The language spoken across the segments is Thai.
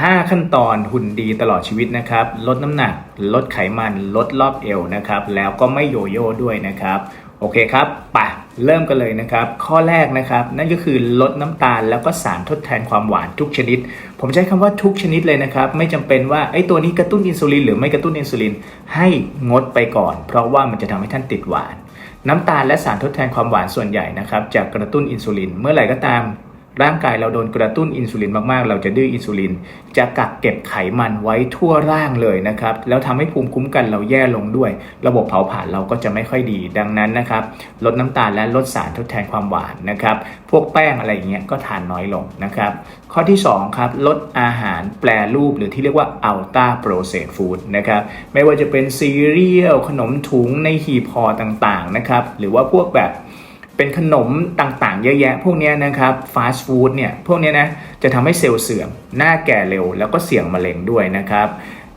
5 ขั้นตอนหุ่นดีตลอดชีวิตนะครับ ลดน้ำหนัก ลดไขมัน ลดรอบเอวนะครับ แล้วก็ไม่โยโย่ด้วยนะครับ โอเคครับไปเริ่มกันเลยนะครับ ข้อแรกนะครับ นั่นก็คือลดน้ำตาลแล้วก็สารทดแทนความหวานทุกชนิด ผมใช้คำว่าทุกชนิดเลยนะครับ ไม่จำเป็นว่าไอ้ตัวนี้กระตุ้นอินซูลินหรือไม่กระตุ้นอินซูลินให้งดไปก่อน เพราะว่ามันจะทำให้ท่านติดหวาน น้ำตาลและสารทดแทนความหวานส่วนใหญ่นะครับจะกระตุ้นอินซูลินเมื่อไหร่ก็ตาม ร่างกายเราโดนกระตุ้นอินซูลินมากๆ เราจะดื้ออินซูลิน จะกักเก็บไขมันไว้ทั่วร่างเลยนะครับ แล้วทำให้ภูมิคุ้มกันเราแย่ลงด้วย ระบบเผาผลาญเราก็จะไม่ค่อยดี ดังนั้นนะครับ ลดน้ำตาลและลดสารทดแทนความหวานนะครับ พวกแป้งอะไรอย่างเงี้ยก็ทานน้อยลงนะครับ ข้อที่2ครับ ลดอาหารแปรรูปหรือที่เรียกว่า Ultra Processed Food นะครับ ไม่ว่าจะเป็นซีเรียลขนมถุงในหีบห่อต่างๆนะครับ หรือว่าพวกแบบ เป็นขนมต่างๆ เยอะแยะ พวกนี้นะครับฟาสต์ฟู้ดเนี่ยพวกนี้นะจะทำให้เซลล์เสื่อม หน้าแก่เร็ว แล้วก็เสี่ยงมะเร็งด้วยนะครับ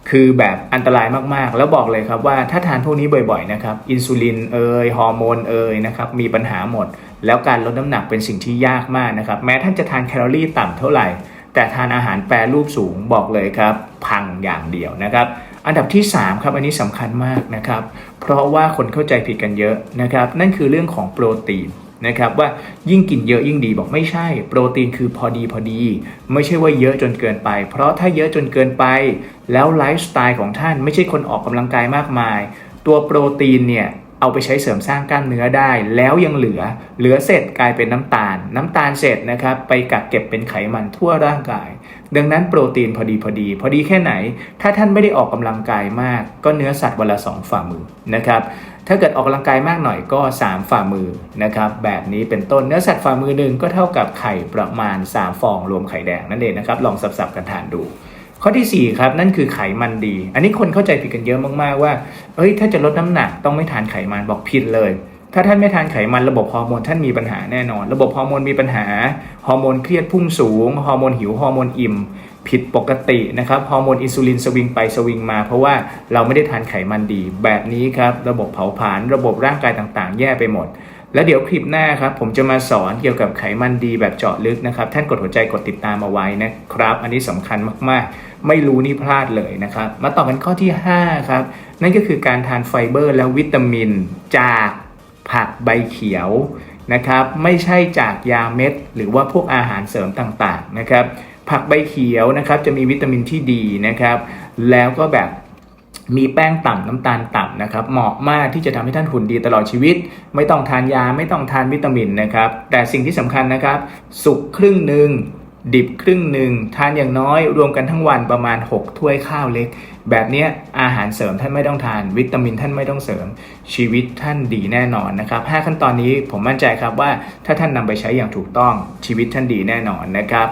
คือแบบอันตรายมากๆ แล้วบอกเลยครับว่าถ้าทานพวกนี้บ่อยๆนะครับอินซูลินเอ่ยฮอร์โมนเอ่ยนะครับมีปัญหาหมด แล้วการลดน้ำหนักเป็นสิ่งที่ยากมากนะครับแม้ท่านจะทานแคลอรี่ต่ำเท่าไหร่ แต่ทานอาหารแปรรูปสูงบอกเลยครับ พังอย่างเดียวนะครับ อันดับที่ 3 ครับอันนี้สำคัญมากนะครับ เพราะว่าคนเข้าใจผิดกันเยอะนะครับ นั่นคือเรื่องของโปรตีนนะครับว่ายิ่งกินเยอะยิ่งดีบอกไม่ใช่ โปรตีนคือพอดีพอดี ไม่ใช่ว่าเยอะจนเกินไป เพราะถ้าเยอะจนเกินไป แล้วไลฟ์สไตล์ของท่านไม่ใช่คนออกกำลังกายมากมาย ตัวโปรตีนเนี่ย เอาไปใช้เสริมสร้างกล้ามเนื้อได้ แล้วยังเหลือ เหลือเสร็จกลายเป็นน้ำตาล น้ำตาลเสร็จนะครับไปกักเก็บเป็นไขมันทั่วร่างกาย ดังนั้นโปรตีนพอดีพอดี พอดีแค่ไหน ถ้าท่านไม่ได้ออกกำลังกายมาก ก็เนื้อสัตว์วันละสองฝ่ามือนะครับถ้าเกิดออกกำลังกายมากหน่อยก็ 3 ฝ่ามือนะครับแบบนี้เป็นต้นเนื้อสัตว์ฝ่ามือหนึ่งก็เท่ากับไข่ประมาณ 3 ฟองรวมไข่แดงนั่นเองนะครับลองสับๆกันทานดู ข้อทีสี่ 4 ครับ นั่นคือไขมันดี อันนี้คนเข้าใจผิดกันเยอะมากๆว่าเอ้ยถ้าจะลดน้ำหนักต้องไม่ทานไขมันบอกผิดเลย ถ้าท่านไม่ทานไขมันระบบฮอร์โมนท่านมีปัญหาแน่นอน ระบบฮอร์โมนมีปัญหาฮอร์โมนเครียดพุ่งสูงฮอร์โมนหิวฮอร์โมนอิ่มผิดปกตินะครับฮอร์โมนอินซูลินสวิงไปสวิงมา เพราะว่าเราไม่ได้ทานไขมันดี แบบนี้ครับ ระบบเผาผลาญระบบร่างกายต่างๆ แย่ไปหมด แล้วเดี๋ยวคลิปหน้าครับ ผมจะมาสอนเกี่ยวกับไขมันดีแบบเจาะลึกนะครับ ท่านกดหัวใจกดติดตามเอาไว้นะครับ อันนี้สำคัญมากๆ ไม่รู้นี่พลาดเลยนะครับ มาต่อกันข้อที่ 5 ครับ นั่นก็คือการทานไฟเบอร์และวิตามิน จากผักใบเขียวนะครับ ไม่ใช่จากยาเม็ด หรือว่าพวกอาหารเสริมต่างๆนะครับ ผักใบเขียวนะครับจะมีวิตามินที่ดีนะครับ แล้วก็แบบ มีแป้งต่ำน้ำตาลต่ำนะครับ เหมาะมากที่จะทำให้ท่านหุ่นดีตลอดชีวิต ไม่ต้องทานยาไม่ต้องทานวิตามินนะครับ แต่สิ่งที่สำคัญนะครับ สุกครึ่งหนึ่งดิบครึ่งหนึ่งทานอย่างน้อยรวมกันทั้งวันประมาณ 6 ถ้วยข้าวเล็ก แบบเนี้ยอาหารเสริมท่านไม่ต้องทาน วิตามินท่านไม่ต้องเสริม ชีวิตท่านดีแน่นอนนะครับ5ขั้นตอนนี้ผมมั่นใจครับว่าถ้าท่านนำไปใช้อย่างถูกต้องชีวิตท่านดีแน่นอนนะครับ